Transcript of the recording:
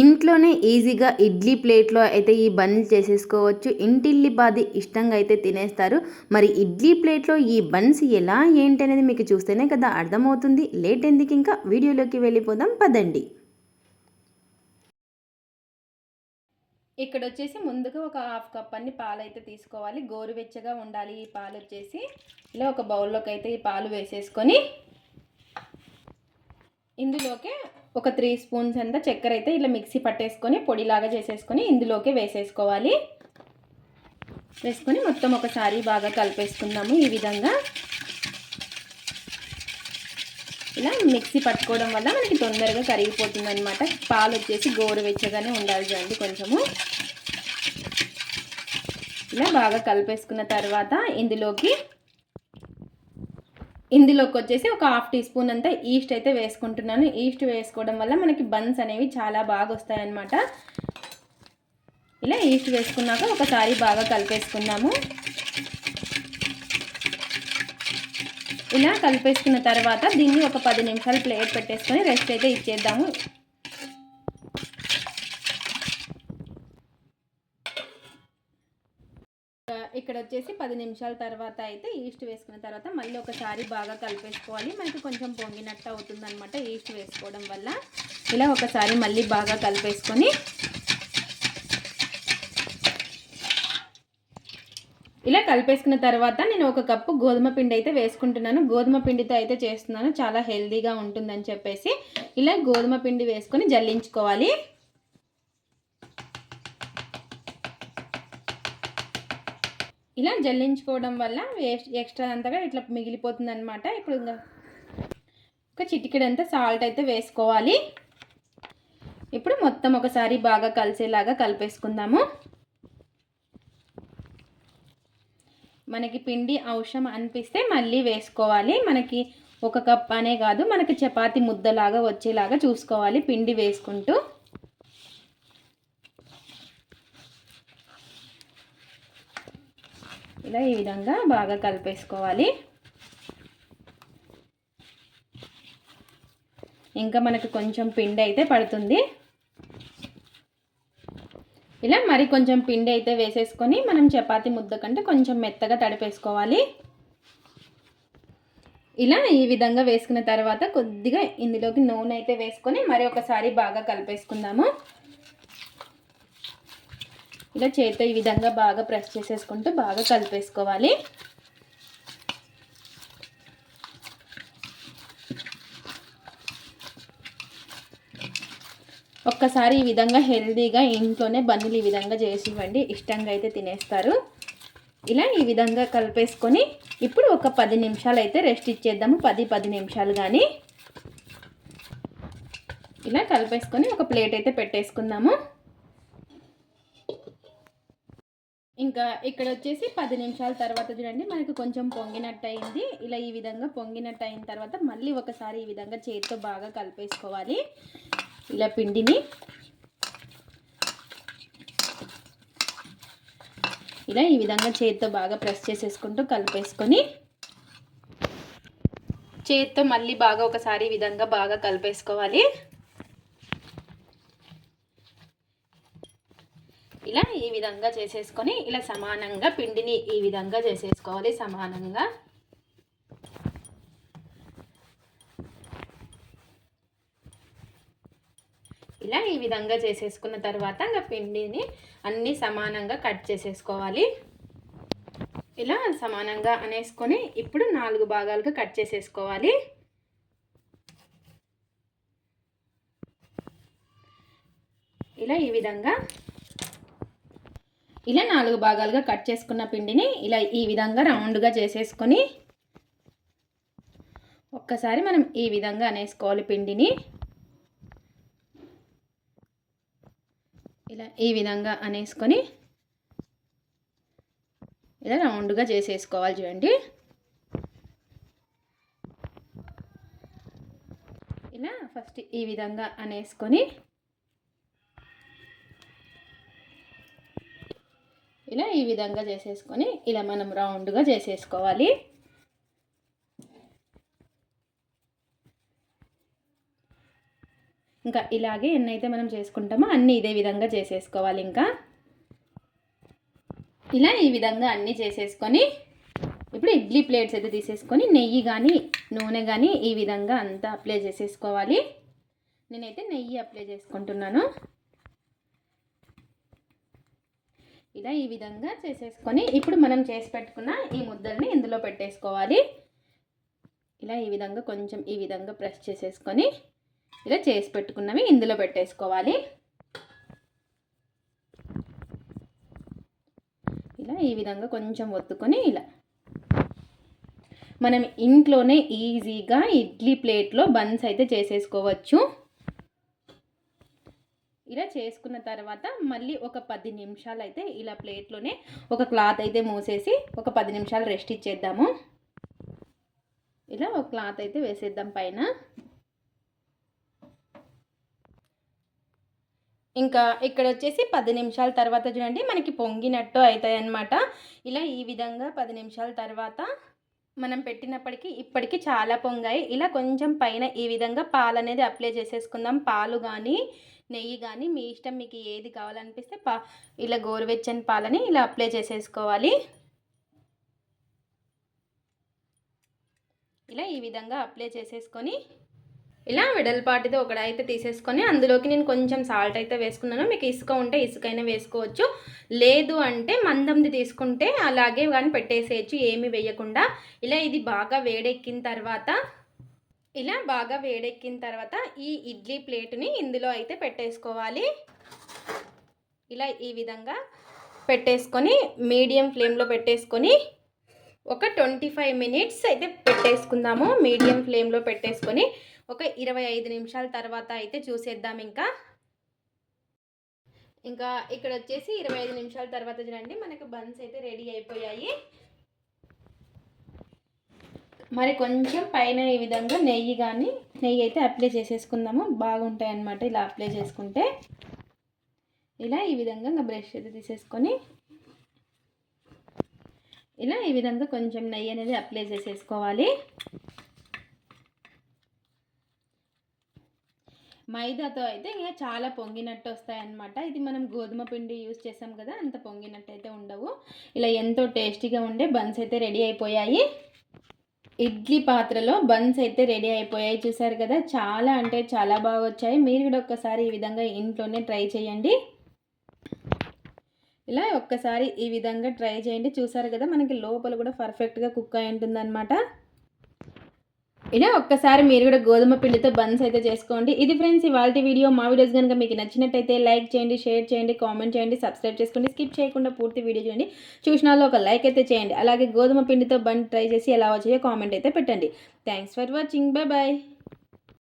ఇంట్లోనే ఈజీగా ఇడ్లీ ప్లేట్లో అయితే ఈ బన్స్ చేసేసుకోవచ్చు. ఇంటిల్లిపాది ఇష్టంగా అయితే తినేస్తారు. మరి ఇడ్లీ ప్లేట్లో ఈ బన్స్ ఎలా ఏంటి అనేది మీకు చూస్తేనే కదా అర్థమవుతుంది. లేట్ ఎందుకు ఇంకా? వీడియోలోకి వెళ్ళిపోదాం. పదండి. ఇక్కడ వచ్చేసి ముందుగా ఒక హాఫ్ కప్ అన్ని పాలు అయితే తీసుకోవాలి. గోరువెచ్చగా ఉండాలి ఈ పాలు వచ్చేసి. ఇలా ఒక బౌల్లోకి అయితే ఈ పాలు వేసేసుకొని ఇందులోకి ఒక త్రీ స్పూన్స్ అంతా చక్కెర అయితే ఇలా మిక్సీ పట్టేసుకొని పొడిలాగా చేసేసుకొని ఇందులోకి వేసేసుకోవాలి. వేసుకొని మొత్తం ఒకసారి బాగా కలిపేసుకుందాము ఈ విధంగా. ఇలా మిక్సీ పట్టుకోవడం వల్ల మనకి తొందరగా కరిగిపోతుంది అనమాట పాలు వచ్చేసి గోరువెచ్చగానే ఉండాలి చూడండి కొంచెము. ఇలా బాగా కలిపేసుకున్న తర్వాత ఇందులోకి ఇందులోకి వచ్చేసి ఒక హాఫ్ టీ స్పూన్ అంతా ఈస్ట్ అయితే వేసుకుంటున్నాను. ఈస్ట్ వేసుకోవడం వల్ల మనకి బన్స్ అనేవి చాలా బాగా వస్తాయన్నమాట ఇలా ఈస్ట్ వేసుకున్నాక ఒకసారి బాగా కలిపేసుకుందాము. ఇలా కలిపేసుకున్న తర్వాత దీన్ని ఒక పది నిమిషాలు ప్లేట్ పెట్టేసుకొని రెస్ట్ అయితే ఇచ్చేద్దాము. ఇక్కడ వచ్చేసి పది నిమిషాల తర్వాత అయితే ఈస్ట్ వేసుకున్న తర్వాత మళ్ళీ ఒకసారి బాగా కలిపేసుకోవాలి. మనకి కొంచెం పొంగినట్టు అవుతుంది అనమాట ఈస్ట్ వేసుకోవడం వల్ల. ఇలా ఒకసారి మళ్ళీ బాగా కలిపేసుకొని ఇలా కలిపేసుకున్న తర్వాత నేను ఒక కప్పు గోధుమ పిండి అయితే వేసుకుంటున్నాను. గోధుమ పిండితో అయితే చేస్తున్నాను. చాలా హెల్దీగా ఉంటుందని చెప్పేసి ఇలా గోధుమ పిండి వేసుకొని జల్లించుకోవాలి. ఇలా జల్లించుకోవడం వల్ల వేస్ట్ ఎక్స్ట్రా అంతగా ఇట్లా మిగిలిపోతుంది అనమాట ఇప్పుడు ఇంకా ఒక చిటికెడంతా సాల్ట్ అయితే వేసుకోవాలి. ఇప్పుడు మొత్తం ఒకసారి బాగా కలిసేలాగా కలిపేసుకుందాము. మనకి పిండి అవసరం అనిపిస్తే మళ్ళీ వేసుకోవాలి. మనకి ఒక కప్ అనే కాదు మనకి చపాతి ముద్దలాగా వచ్చేలాగా చూసుకోవాలి పిండి వేసుకుంటూ. ఇలా ఈ విధంగా బాగా కలిపేసుకోవాలి. ఇంకా మనకు కొంచెం పిండి అయితే పడుతుంది. ఇలా మరి కొంచెం పిండి అయితే వేసేసుకొని మనం చపాతి ముద్ద కంటే కొంచెం మెత్తగా తడిపేసుకోవాలి. ఇలా ఈ విధంగా వేసుకున్న తర్వాత కొద్దిగా ఇందులోకి నూనె అయితే వేసుకొని మరి ఒకసారి బాగా కలిపేసుకుందాము. ఇలా చేతితో ఈ విధంగా బాగా ప్రెస్ చేసేసుకుంటూ బాగా కలిపేసుకోవాలి. ఒక్కసారి ఈ విధంగా హెల్తీగా ఇంట్లోనే బన్నులు ఈ విధంగా చేసి ఇవ్వండి ఇష్టంగా అయితే తినేస్తారు. ఇలా ఈ విధంగా కలిపేసుకొని ఇప్పుడు ఒక పది నిమిషాలు అయితే రెస్ట్ ఇచ్చేద్దాము. పది పది నిమిషాలు కానీ ఇలా కలిపేసుకొని ఒక ప్లేట్ అయితే పెట్టేసుకుందాము. ఇంకా ఇక్కడ వచ్చేసి పది నిమిషాల తర్వాత చూడండి మనకు కొంచెం పొంగినట్టు అయింది ఇలా ఈ విధంగా పొంగినట్టు అయిన తర్వాత మళ్ళీ ఒకసారి ఈ విధంగా చేతితో బాగా కలిపేసుకోవాలి. ఇలా పిండిని. ఇలా ఈ విధంగా చేతితో బాగా ప్రెస్ చేసేసుకుంటూ కలిపేసుకొని చేతితో మళ్ళీ బాగా ఒకసారి ఈ విధంగా బాగా కలిపేసుకోవాలి. ఇలా ఈ విధంగా చేసేసుకొని ఇలా సమానంగా పిండిని ఈ విధంగా చేసేసుకోవాలి సమానంగా. ఇలా ఈ విధంగా చేసేసుకున్న తర్వాత ఇంకా పిండిని అన్నీ సమానంగా కట్ చేసేసుకోవాలి. ఇలా సమానంగా అనేసుకొని ఇప్పుడు నాలుగు భాగాలుగా కట్ చేసేసుకోవాలి. ఇలా ఈ విధంగా ఇలా నాలుగు భాగాలుగా కట్ చేసుకున్న పిండిని ఇలా ఈ విధంగా రౌండ్గా చేసేసుకొని ఒక్కసారి మనం ఈ విధంగా అనేసుకోవాలి పిండిని. ఇలా ఈ విధంగా అనేసుకొని ఇలా రౌండ్గా చేసేసుకోవాలి చూడండి. ఇలా ఫస్ట్ ఈ విధంగా అనేసుకొని ఇలా ఈ విధంగా చేసేసుకొని ఇలా మనం రౌండ్గా చేసేసుకోవాలి. ఇంకా ఇలాగే ఎన్నైతే మనం చేసుకుంటామో అన్నీ ఇదే విధంగా చేసేసుకోవాలి ఇంకా. ఇలా ఈ విధంగా అన్నీ చేసేసుకొని ఇప్పుడు ఇడ్లీ ప్లేట్స్ అయితే తీసేసుకొని నెయ్యి కానీ నూనె కానీ ఈ విధంగా అంతా అప్లై చేసేసుకోవాలి. నేనైతే నెయ్యి అప్లై చేసుకుంటున్నాను. ఇలా ఈ విధంగా చేసేసుకొని ఇప్పుడు మనం చేసి పెట్టుకున్న ఈ ముద్దల్ని ఇందులో పెట్టేసుకోవాలి. ఇలా ఈ విధంగా కొంచెం ఈ విధంగా ప్రెస్ చేసేసుకొని ఇలా చేసి పెట్టుకున్నవి ఇందులో పెట్టేసుకోవాలి. ఇలా ఈ విధంగా కొంచెం ఒత్తుకొని ఇలా మనం ఇంట్లోనే ఈజీగా ఇడ్లీ ప్లేట్లో బన్స్ అయితే చేసేసుకోవచ్చు. ఇలా చేసుకున్న తర్వాత మళ్ళీ ఒక పది నిమిషాలు అయితే ఇలా ప్లేట్లోనే ఒక క్లాత్ అయితే మూసేసి ఒక పది నిమిషాలు రెస్ట్ ఇచ్చేద్దాము. ఇలా ఒక క్లాత్ అయితే వేసేద్దాం పైన. ఇంకా ఇక్కడ వచ్చేసి పది నిమిషాల తర్వాత చూడండి మనకి పొంగినట్టు అవుతాయి అన్నమాట ఇలా ఈ విధంగా పది నిమిషాల తర్వాత మనం పెట్టినప్పటికీ ఇప్పటికీ చాలా పొంగాయి. ఇలా కొంచెం పైన ఈ విధంగా పాలు అనేది అప్లై చేసేసుకుందాం. పాలు కానీ నెయ్యి కానీ మీ ఇష్టం మీకు ఏది కావాలనిపిస్తే పా ఇలా గోరువెచ్చని పాలని ఇలా అప్లై చేసేసుకోవాలి. ఇలా ఈ విధంగా అప్లై చేసేసుకొని ఇలా వెడల్పాటిది ఒకడైతే తీసేసుకొని అందులోకి నేను కొంచెం సాల్ట్ అయితే వేసుకున్నాను. మీకు ఇసుక ఉంటే ఇసుక అయినా వేసుకోవచ్చు. లేదు అంటే మందంది తీసుకుంటే అలాగే కానీ పెట్టేసేయచ్చు ఏమి వేయకుండా. ఇలా ఇది బాగా వేడెక్కిన తర్వాత ఇలా బాగా వేడెక్కిన తర్వాత ఈ ఇడ్లీ ప్లేట్ని ఇందులో అయితే పెట్టేసుకోవాలి. ఇలా ఈ విధంగా పెట్టేసుకొని మీడియం ఫ్లేమ్లో పెట్టేసుకొని ఒక ట్వంటీ ఫైవ్ మినిట్స్ అయితే పెట్టేసుకుందాము. మీడియం ఫ్లేమ్లో పెట్టేసుకొని ఒక ఇరవై ఐదు నిమిషాల తర్వాత అయితే చూసేద్దాం ఇంకా. ఇంకా ఇక్కడ వచ్చేసి ఇరవై ఐదు నిమిషాల తర్వాత చూడండి మనకు బన్స్ అయితే రెడీ అయిపోయాయి. మరి కొంచెం పైన ఈ విధంగా నెయ్యి కానీ నెయ్యి అయితే అప్లై చేసేసుకుందాము. బాగుంటాయి అన్నమాట ఇలా అప్లై చేసుకుంటే. ఇలా ఈ విధంగా ఇంకా బ్రష్ అయితే తీసేసుకొని ఇలా ఈ విధంగా కొంచెం నెయ్యి అనేది అప్లై చేసేసుకోవాలి. మైదాతో అయితే ఇంకా చాలా పొంగినట్టు వస్తాయన్నమాట. ఇది మనం గోధుమ పిండి యూస్ చేసాం కదా అంత పొంగినట్టు అయితే ఉండవు. ఇలా ఎంతో టేస్టీగా ఉండే బన్స్ అయితే రెడీ అయిపోయాయి. ఇడ్లీ పాత్రలో బన్స్ అయితే రెడీ అయిపోయాయి. చూసారు కదా చాలా అంటే చాలా బాగా వచ్చాయి మీరు కూడా ఒక్కసారి ఈ విధంగా ఇంట్లోనే ట్రై చేయండి. ఇలా ఒక్కసారి ఈ విధంగా ట్రై చేయండి. చూసారు కదా మనకి లోపల కూడా పర్ఫెక్ట్గా కుక్ అయి ఉంటుందన్నమాట. ఇలా ఒక్కసారి మీరు కూడా గోధుమ పిండితో బన్స్ అయితే చేసుకోండి. ఇది ఫ్రెండ్స్ ఇవాళ వీడియో. మా వీడియోస్ కనుక మీకు నచ్చినట్టయితే లైక్ చేయండి షేర్ చేయండి కామెంట్ చేయండి సబ్స్క్రైబ్ చేసుకోండి స్కిప్ చేయకుండా పూర్తి వీడియో చూడండి. చూసిన వాళ్ళు ఒక లైక్ అయితే చేయండి. అలాగే గోధుమ పిండితో బన్ ట్రై చేసి ఎలా వచ్చాయో కామెంట్ అయితే పెట్టండి. Thanks for watching bye bye